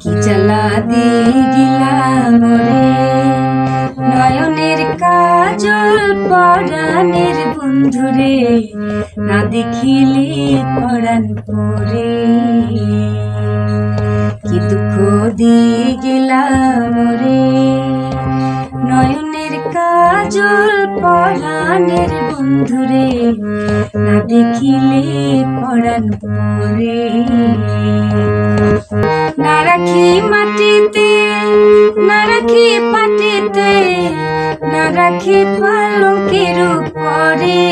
কি জ্বালা দিয়ে গেলাম রে নয়নের কাজল পরাণের বন্ধুরে না দেখিলে পরাণ পরে। কি দুঃখ দিয়ে গেলাম রে নয়নের কাজল পরাণের বন্ধুরে না দেখিলে পরাণ পরে। রাখি পালকের উপরে।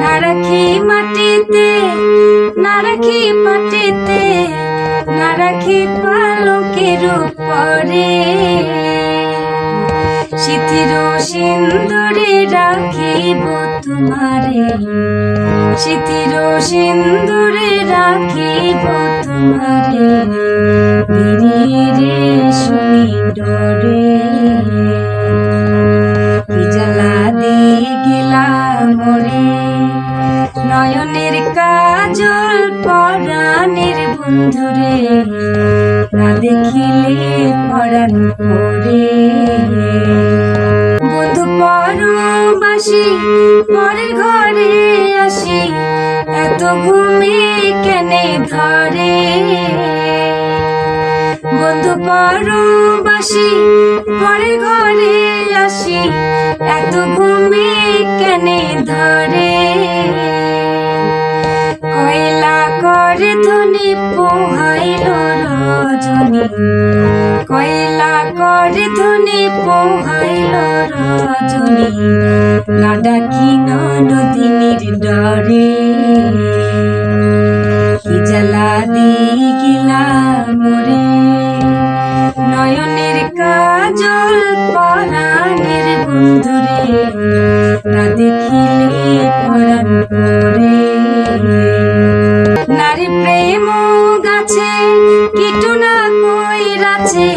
না রাখি মাটিতে, না রাখি পাটিতে না রাখি পালকের উপরে। শীতির সিন্দুরে রাখিব তোমারে। শীতির সিন্দুরে রাখিব তোমারে। নয়নের কাজল পরাণের বন্ধুরে, না দেখিলে পরাণ পরে। বন্ধু পরবাসী, পরের ঘরে আসি, এত ঘুমে কেনে ধরে? বন্ধু পরবাসী, পরের ঘরে আসি, এত ঘুমে কেনে ধরে? করে ধনি পোহাইল রজনী। কয়লা করে ধনি পোহাইল রজনী। না ডাকি নদিনীর ডরে কি জ্বালা দিয়ে গেলাম রে নয়নের কাজল পরাণের বন্ধুরে। না দেখিলে পরাণ প্রেম গাছে কীটনা কইরাছে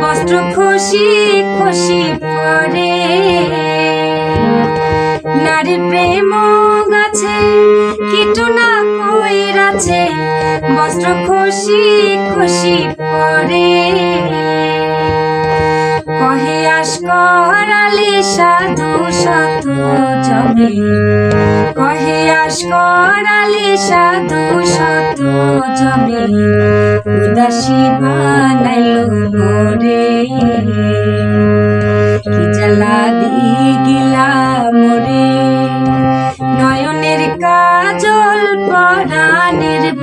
বস্ত্র খুশি খুশি পরে। নারী প্রেম গাছে কীটনা কইরাছে বস্ত্র খুশি খুশি পরে। কহে আস সাধু শত জমে। কহে আস করালে সাধু সাধু জমি। উদাসী বানাইল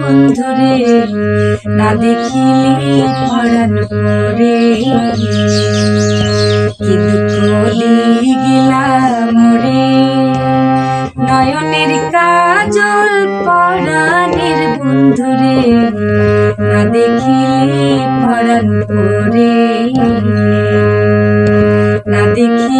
বন্ধুরে না দেখিলে পরাণ পরে কি দুঃখ দিয়ে গেলাম রে। নয়নের কাজল পরাণের বন্ধুরে, না দেখিলে না দেখিলে